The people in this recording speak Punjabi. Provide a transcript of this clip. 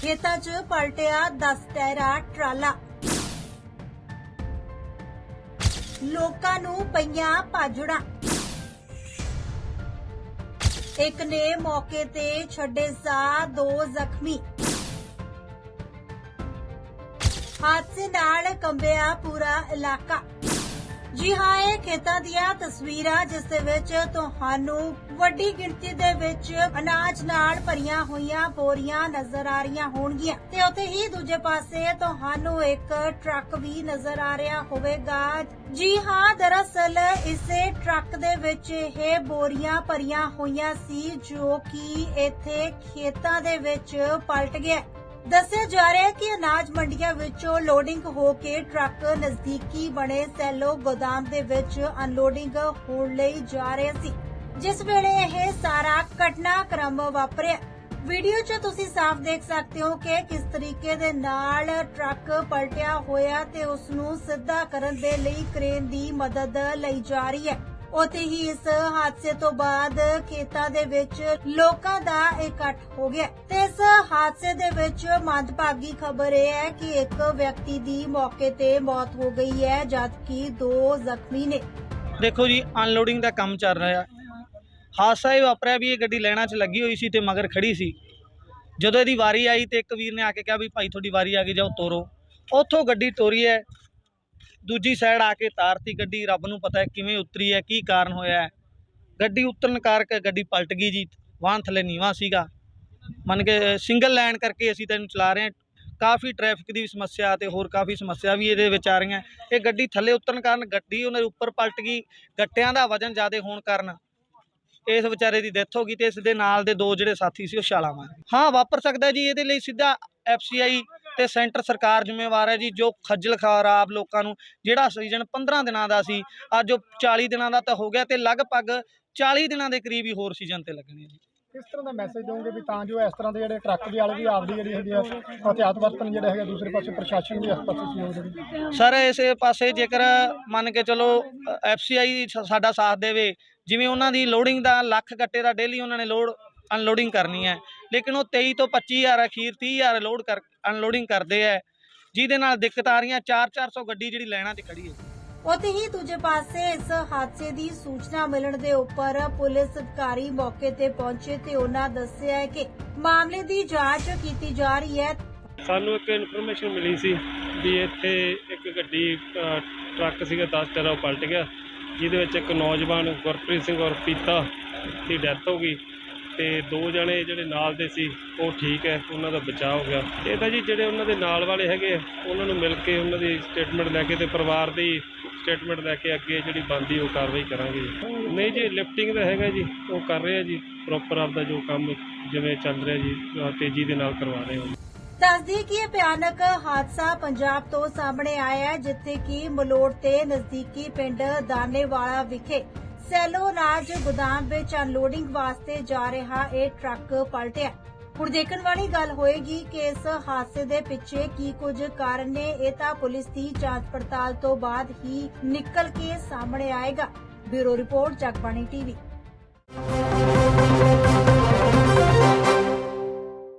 ਖੇਤਾਂ 'ਚ ਪਲਟਿਆ 10 ਟਾਇਰਾ ਟਰਾਲਾ। ਲੋਕਾਂ ਨੂੰ ਪਈਆਂ ਭਾਜੜਾਂ। ਇੱਕ ਨੇ ਮੌਕੇ ਤੇ ਛੱਡੇ ਸਾ ਦੋ ਜ਼ਖਮੀ। ਹਾਦਸੇ ਨਾਲ ਕੰਬਿਆ ਪੂਰਾ ਇਲਾਕਾ। ਜੀ ਹਾਂ, ਇਹ ਖੇਤਾਂ ਦੀਆਂ ਤਸਵੀਰਾਂ ਜਿਸ ਦੇ ਵਿੱਚ ਤੁਹਾਨੂੰ ਵੱਡੀ ਗਿਣਤੀ ਦੇ ਵਿੱਚ ਅਨਾਜ ਨਾਲ ਭਰੀਆਂ ਹੋਈਆਂ ਬੋਰੀਆਂ ਨਜ਼ਰ ਆ ਰਹੀਆਂ ਹੋਣਗੀਆਂ। ਤੇ ਉੱਥੇ ਹੀ ਦੂਜੇ ਪਾਸੇ ਤੁਹਾਨੂੰ ਇੱਕ ਟਰੱਕ ਵੀ ਨਜ਼ਰ ਆ ਰਿਹਾ ਹੋਵੇਗਾ। ਜੀ ਹਾਂ, ਦਰਅਸਲ ਇਸੇ ਟਰੱਕ ਦੇ ਵਿੱਚ ਇਹ ਬੋਰੀਆਂ ਭਰੀਆਂ ਹੋਈਆਂ ਸੀ ਜੋ ਕਿ ਇੱਥੇ ਖੇਤਾਂ ਦੇ ਵਿੱਚ ਪਲਟ ਗਿਆ। ਦੱਸਿਆ ਜਾ ਰਿਹਾ ਹੈ ਕਿ ਅਨਾਜ ਮੰਡੀਆਂ ਵਿੱਚੋਂ ਲੋਡਿੰਗ ਹੋ ਕੇ ਟਰੱਕ ਨਜ਼ਦੀਕੀ ਬਣੇ ਸੈਲੋ ਗੋਦਾਮ ਦੇ ਵਿੱਚ ਅਨਲੋਡਿੰਗ ਹੋਣ ਲਈ ਜਾ ਰਹੇ ਸੀ, ਜਿਸ ਵੇਲੇ ਇਹ ਸਾਰਾ ਘਟਨਾਕ੍ਰਮ ਵਾਪਰਿਆ। ਵੀਡੀਓ 'ਚ ਤੁਸੀਂ ਸਾਫ਼ ਦੇਖ ਸਕਦੇ ਹੋ ਕਿ ਕਿਸ ਤਰੀਕੇ ਦੇ ਨਾਲ ਟਰੱਕ ਪਲਟਿਆ ਹੋਇਆ ਤੇ ਉਸ ਨੂੰ ਸਿੱਧਾ ਕਰਨ ਦੇ ਲਈ ਕ੍ਰੇਨ ਦੀ ਮਦਦ ਲਈ ਜਾ ਰਹੀ ਹੈ। ਉੱਥੇ ਹੀ ਇਸ ਹਾਦਸੇ ਤੋਂ ਬਾਅਦ ਖੇਤਾਂ ਦੇ ਵਿੱਚ ਲੋਕਾਂ ਦਾ ਇਕੱਠ ਹੋ ਗਿਆ। ਤੇ ਇਸ ਹਾਦਸੇ ਦੇ ਵਿੱਚ ਮੰਦਭਾਗੀ ਖਬਰ ਇਹ ਹੈ ਕਿ ਇੱਕ ਵਿਅਕਤੀ ਦੀ ਮੌਕੇ ਤੇ ਮੌਤ ਹੋ ਗਈ ਹੈ, ਜਦਕਿ ਦੋ ਜ਼ਖਮੀ ਨੇ। ਦੇਖੋ ਜੀ ਅਨਲੋਡਿੰਗ ਦਾ ਕੰਮ ਚੱਲ ਰਿਹਾ। ਹਾਦਸਾ ਇਹ ਵਾਪਰਿਆ ਵੀ ਇਹ ਗੱਡੀ ਲੈਣਾ 'ਚ ਲੱਗੀ ਹੋਈ ਸੀ ਤੇ ਮਗਰ ਖੜੀ ਸੀ। ਜਦੋਂ ਇਹਦੀ ਵਾਰੀ ਆਈ ਤੇ ਇੱਕ ਵੀਰ ਨੇ ਆ ਕੇ ਕਿਹਾ ਵੀ ਭਾਈ, ਤੁਹਾਡੀ ਵਾਰੀ ਆ ਗਈ, ਜਾਓ ਤੋਰੋ। ਉੱਥੋਂ ਗੱਡੀ ਤੋਰੀ ਹੈ। ਦੂਜੀ ਸਾਈਡ ਆ ਕੇ ਤਾਰਤੀ ਗੱਡੀ ਰੱਬ ਨੂੰ ਪਤਾ ਹੈ ਕਿਵੇਂ ਉਤਰੀ ਹੈ, ਕੀ ਕਾਰਨ ਹੋਇਆ ਹੈ। ਗੱਡੀ ਉਤਰਨ ਕਰਕੇ ਗੱਡੀ ਪਲਟ ਗਈ ਜੀ, ਵਾਹਨ ਥੱਲੇ ਨੀਵਾ ਸੀਗਾ। ਮੰਨ ਕੇ ਸਿੰਗਲ ਲਾਈਨ ਕਰਕੇ ਅਸੀਂ ਤੈਨੂੰ ਚਲਾ ਰਹੇ ਹਾਂ। ਕਾਫੀ ਟ੍ਰੈਫਿਕ ਦੀ ਸਮੱਸਿਆ ਤੇ ਹੋਰ ਕਾਫੀ ਸਮੱਸਿਆ ਵੀ ਇਹਦੇ ਵਿੱਚ ਆ ਰਹੀਆਂ। ਇਹ ਗੱਡੀ ਥੱਲੇ ਉਤਰਨ ਕਾਰਨ ਗੱਡੀ ਉਹਨਾਂ ਦੇ ਉੱਪਰ ਪਲਟ ਗਈ, ਗੱਟਿਆਂ ਦਾ ਵਜਨ ਜ਼ਿਆਦਾ ਹੋਣ ਕਾਰਨ। ਇਸ ਵਿਚਾਰੇ ਦੀ ਡੈਥ ਹੋ ਗਈ ਤੇ ਇਸ ਦੇ ਨਾਲ ਦੇ ਦੋ ਜਿਹੜੇ ਸਾਥੀ ਸੀ ਉਹ ਛਾਲਾਂ ਮਾਰ ਹਾਂ, ਵਾਪਰ ਸਕਦਾ ਜੀ, ਇਹਦੇ ਲਈ ਸਿੱਧਾ ਐਫਸੀਆਈ ਤੇ ਸੈਂਟਰ ਸਰਕਾਰ ਜ਼ਿੰਮੇਵਾਰ ਹੈ ਜੀ ਜੋ ਖੱਜਲ ਖਰਾਬ ਲੋਕਾਂ ਨੂੰ ਜਿਹੜਾ ਸੀਜ਼ਨ 15 ਦਿਨਾਂ ਦਾ ਸੀ ਅੱਜ ਉਹ 40 ਦਿਨਾਂ ਦਾ ਤਾਂ ਹੋ ਗਿਆ ਤੇ ਲਗਭਗ 40 ਦਿਨਾਂ ਦੇ ਕਰੀਬ ਹੀ ਹੋਰ ਸੀਜ਼ਨ ਤੇ ਲੱਗਣੇ ਜੀ। ਕਿਸ ਤਰ੍ਹਾਂ ਦਾ ਮੈਸੇਜ ਦੋਗੇ ਵੀ ਤਾਂ ਜੋ ਇਸ ਤਰ੍ਹਾਂ ਦੇ ਜਿਹੜੇ ਟਰੱਕ ਦੀ ਵਾਲੇ ਵੀ ਆਪਦੀ ਜਿਹੜੀ ਹੈਗੀ ਆ ਹਥਿਆਤ ਵਰਤਨ ਜਿਹੜੇ ਹੈਗੇ ਦੂਸਰੇ ਪਾਸੇ ਪ੍ਰਸ਼ਾਸਨ ਵੀ ਇਸ ਪਾਸੇ ਸਹਿਯੋਗ ਦੇਵੇ? ਸਰ ਇਸੇ ਪਾਸੇ ਜੇਕਰ ਮੰਨ ਕੇ ਚਲੋ ਐਫਸੀਆਈ ਸਾਡਾ ਸਾਥ ਦੇਵੇ ਜਿਵੇਂ ਉਹਨਾਂ ਦੀ ਲੋਡਿੰਗ ਦਾ ਲੱਖ ਗੱਟੇ ਦਾ ਡੇਲੀ ਉਹਨਾਂ ਨੇ ਲੋਡ ਅਨਲੋਡਿੰਗ ਕਰਨੀ ਹੈ ਲੇਕਿਨ ਉਹ 23 ਤੋਂ 25000 ਅਖੀਰ 30000 ਲੋਡ ਕਰ ਅਨਲੋਡਿੰਗ ਕਰਦੇ ਹੈ ਜਿਹਦੇ ਨਾਲ ਦਿੱਕਤ ਆ ਰਹੀਆਂ 4-400 ਗੱਡੀ ਜਿਹੜੀ ਲੈਣਾ 'ਚ ਖੜੀ ਹੈ ਉੱਥੇ ਹੀ ਦੂਜੇ ਪਾਸੇ ਇਸ ਹਾਦਸੇ ਦੀ ਸੂਚਨਾ ਮਿਲਣ ਦੇ ਉੱਪਰ ਪੁਲਿਸ ਅਧਿਕਾਰੀ ਮੌਕੇ ਤੇ ਪਹੁੰਚੇ ਤੇ ਉਹਨਾਂ ਦੱਸਿਆ ਹੈ ਕਿ ਮਾਮਲੇ ਦੀ ਜਾਂਚ ਕੀਤੀ ਜਾ ਰਹੀ ਹੈ। ਸਾਨੂੰ ਇੱਕ ਇਨਫੋਰਮੇਸ਼ਨ ਮਿਲੀ ਸੀ ਵੀ ਇੱਥੇ ਇੱਕ ਗੱਡੀ ਅ, ਟਰੱਕ ਸੀਗਾ 10 ਟਰਾ ਪਲਟ ਗਿਆ। ਜਿਹਦੇ ਵਿੱਚ ਇੱਕ ਨੌਜਵਾਨ ਗੁਰਪ੍ਰੀਤ ਸਿੰਘ ਔਰ ਪੀਤਾ ਦੀ ਡੈਥ ਹੋ ਗਈ। ਤੇ ਦੋ ਜਣੇ ਜਿਹੜੇ ਨਾਲ ਦੇ ਸੀ, ਉਹ ਠੀਕ ਹੈ, ਉਹਨਾਂ ਦਾ ਬਚਾਅ ਹੋ ਗਿਆ। ਇਹ ਤਾਂ ਜੀ ਜਿਹੜੇ ਉਹਨਾਂ ਦੇ ਨਾਲ ਵਾਲੇ ਹੈਗੇ ਉਹਨਾਂ ਨੂੰ ਮਿਲ ਕੇ ਉਹਨਾਂ ਦੀ ਸਟੇਟਮੈਂਟ ਲੈ ਕੇ ਤੇ ਪਰਿਵਾਰ ਦੀ ਸਟੇਟਮੈਂਟ ਲੈ ਕੇ ਅੱਗੇ ਜਿਹੜੀ ਬਣਦੀ, ਉਹ ਕਾਰਵਾਈ ਕਰਾਂਗੇ ਨਹੀਂ ਜੀ ਲਿਫਟਿੰਗ ਦਾ ਹੈਗਾ ਜੀ, ਉਹ ਕਰ ਰਹੇ ਆ ਜੀ ਪ੍ਰੋਪਰ ਆਪਦਾ ਜੋ ਕੰਮ ਜਿਵੇਂ ਚੱਲ ਰਿਹਾ ਜੀ ਤੇਜ਼ੀ ਦੇ ਨਾਲ ਕਰਵਾ ਰਹੇ ਹਾਂ ਦੱਸਦੀ ਕਿ ਇਹ ਭਿਆਨਕ ਹਾਦਸਾ ਪੰਜਾਬ ਤੋਂ ਸਾਹਮਣੇ ਆਇਆ ਹੈ, ਜਿੱਥੇ ਕਿ ਮਲੋੜ ਤੇ ਨਜ਼ਦੀਕੀ ਪਿੰਡ ਦਾਨੇਵਾਲਾ ਵਿਖੇ ਸੈਲੋ ਰਾਜ ਗੋਦਾਮ ਵਿੱਚ ਅਨਲੋਡਿੰਗ ਵਾਸਤੇ ਜਾ ਰਿਹਾ ਇਹ ਟਰੱਕ ਪਲਟਿਆ। ਹੁਣ ਦੇਖਣ ਵਾਲੀ ਗੱਲ ਹੋਏਗੀ ਕਿ ਇਸ ਹਾਦਸੇ ਦੇ ਪਿੱਛੇ ਕੀ ਕੁਝ ਕਾਰਨ ਨੇ। ਇਹ ਤਾਂ ਪੁਲਿਸ ਦੀ ਜਾਂਚ ਪੜਤਾਲ ਤੋਂ ਬਾਅਦ ਹੀ ਨਿਕਲ ਕੇ ਸਾਹਮਣੇ ਆਏਗਾ। Bureau report, Jagbani TV.